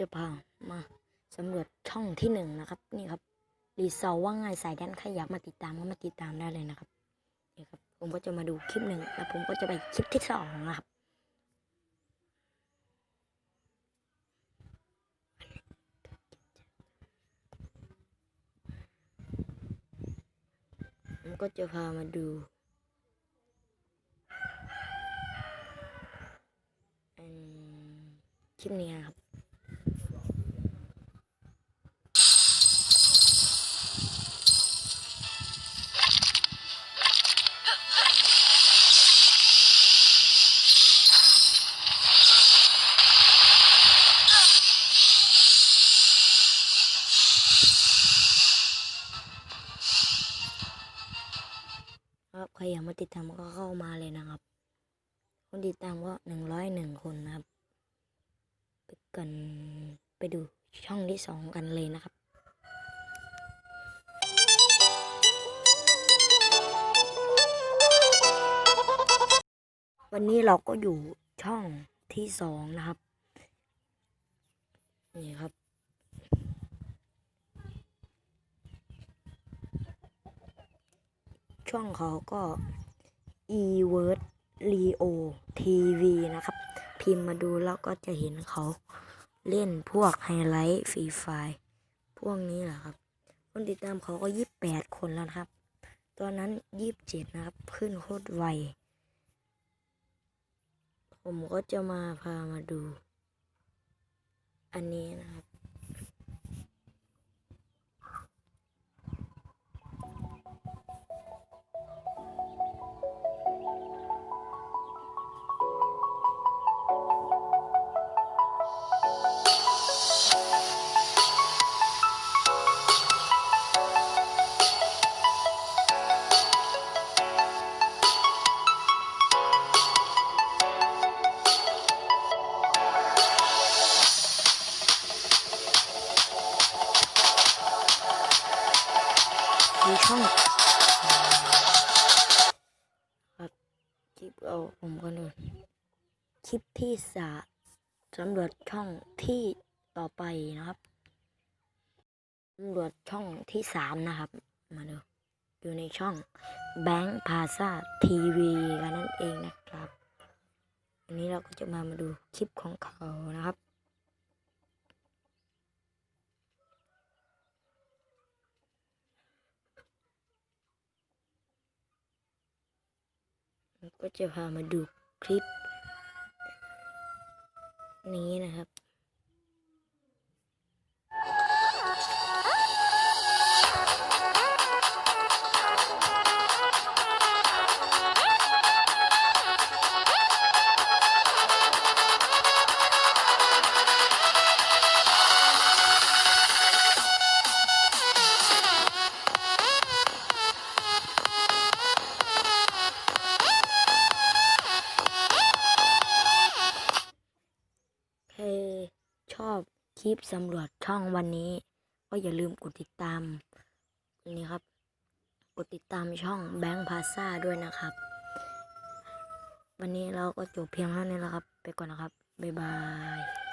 จะพามาสำรวจช่องที่หนึ่งนะครับ นี่ครับรีซอลว่าง่ายสายแดนใครอยากมาติดตามก็มาติดตามได้เลยนะครับนี่ครับ ผมก็จะมาดูคลิปหนึ่งแล้วผมก็จะไปคลิปที่สองนะครับผมก็จะพามาดูคลิปนี้นะครับ ครับใครอยากมาติดตามก็เข้ามาเลยนะครับ คนติดตามก็หนึ่งร้อยหนึ่งคนนะครับไปกันไปดูช่องที่สองกันเลยนะครับวันนี้เราก็อยู่ช่องที่สองนะครับ นี่ครับ ช่องเขาก็ e w o r d Leo TV นะครับ พิมพ์มาดูแล้วก็จะเห็นเขาเล่นพวกไฮไลท์ฟรีไฟพวกนี้แหละครับ คนติดตามเขาก็ยี่แปดคนแล้วครับ ตอนนั้นยี่บเจ็ดนะครับ ขึ้นโคตรไว ผมก็จะมาพามาดู อันนี้นะครับ ดูช่องครับคลิปเอาผมก็ดูคลิปที่สาสำรวจช่องที่ต่อไปนะครับสำรวจช่องที่สามนะครับ มาดูดูในช่องแบงค์พาซาทีวีกันนั่นเองนะครับ อันนี้เราก็จะมามาดูคลิปของเขานะครับ ก็จะพามาดูคลิป นี้นะครับ ลิปสำรวจช่องวันนี้ ก็อย่าลืมกดติดตามนี่ครับ กดติดตามช่องแบงค์พาซาด้วยนะครับ วันนี้เราก็จบเพียงเท่านี้แล้วครับ ไปก่อนนะครับ บ๊ายบาย